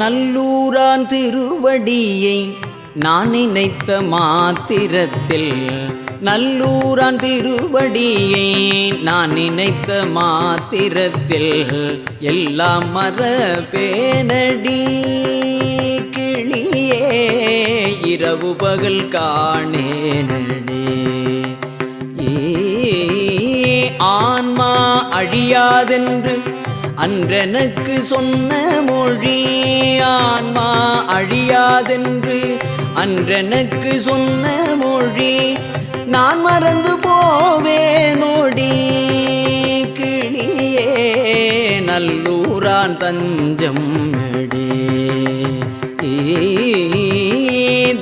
நல்லூரான் திருவடியை நான் நினைத்த மாத்திரத்தில். நல்லூரான் திருவடியை நான் நினைத்த மாத்திரத்தில். எல்லாம் மர பேனடி கிளியே இரவு பகல் காணேனடி. ஆன்மா அழியாதென்று அன்றெனக்கு சொன்ன மொழி அழியாதென்று அன்றெனக்கு சொன்ன மொழி நான் மறந்து போவேனோடி கிளியே நல்லூரான் தஞ்சம்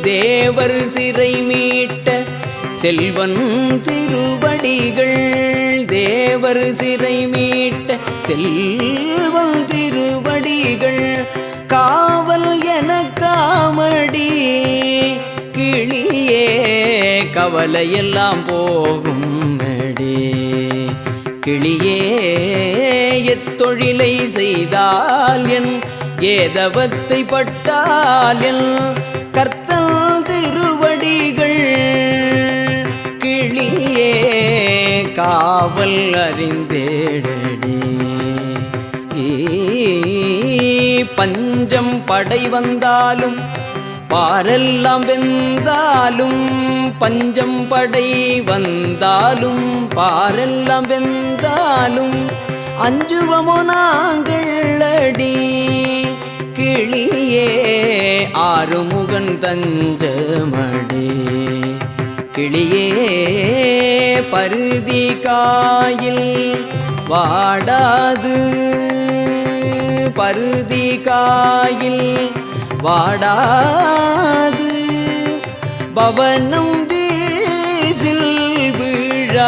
தேவர் சிறை மீட்ட செல்வன் திருவடிகள். தேவர் சிறை மீட்ட செல்வன் திருவடிகள். கா காமடி கிளியே கவலையெல்லாம் போகும் அடி கிளியே எத்தொழிலை செய்தால் என் ஏதவத்தை பட்டால் என் கர்த்தல் திருவடிகள். கிளியே காவல் அறிந்தேடடி. ஈ, பஞ்சம் படை வந்தாலும் பாரெல்லாம் வெந்தாலும் பஞ்சம் படை வந்தாலும் பாரெல்லாம் வெந்தாலும் அஞ்சுவமோ நாங்கள் அடி கிளியே ஆறுமுகன் தஞ்சமடி. கிளியே பருதி காயில் வாடாது பருதி காயில் வாடாது. பவனம் வீசில் விழாது.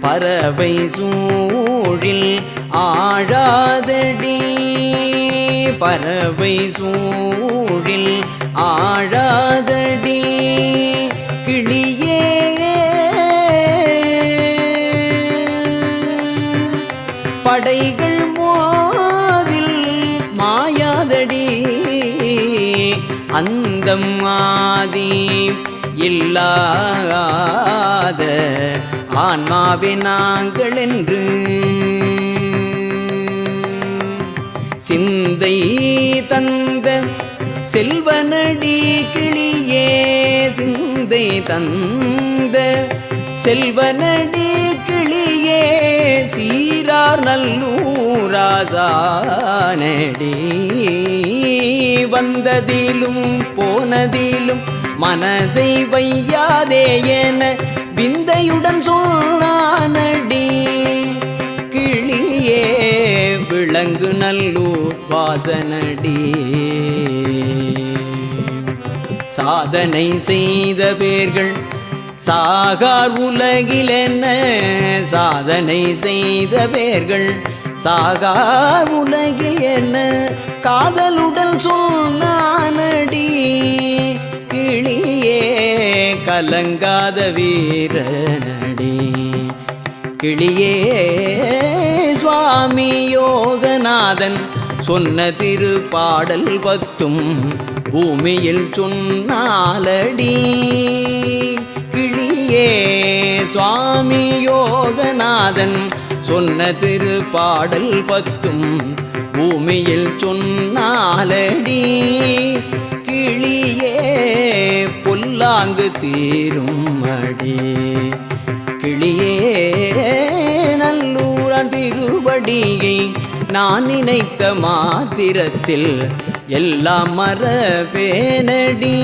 பறவை சூழில் ஆழாதடி. பறவை சூழில் ஆழாதடி. கிளியே. படைகள் மோதில் மாயாதடி. அந்தம் ஆதி இல்லாத ஆன்மாவே நாங்கள் என்று சிந்தை தந்த செல்வனடி கிளியே சிந்தை தந்த செல்வனடி கிளியே சீரார் நல்லூராசானடி. வந்ததிலும் போனதிலும் மனதை வையாதே என விந்தையுடன் சொன்னானடி. கிளியே விளங்கு நல்லூர் வாசனடி. சாதனை செய்த பேர்கள் சாகார் உலகில் என்ன? சாதனை செய்த பேர்கள் சாகார் உலகில் என்ன? காதலுடன் சொன்னானடி கிளியே கலங்காத வீரனடி. கிளியே சுவாமி யோகநாதன் சொன்ன திருப்பாடல் பத்தும் பூமியில் சொன்னாலடி கிளியே சுவாமி யோகநாதன் சொன்ன திருப்பாடல் பத்தும் பூமியில் சொன்னாலடி கிளியே பொல்லாங்கு தீரும் அடி. கிளியே நல்லூரன் திருவடியை நான் நினைத்த மாத்திரத்தில் எல்லாம் மரபேனடி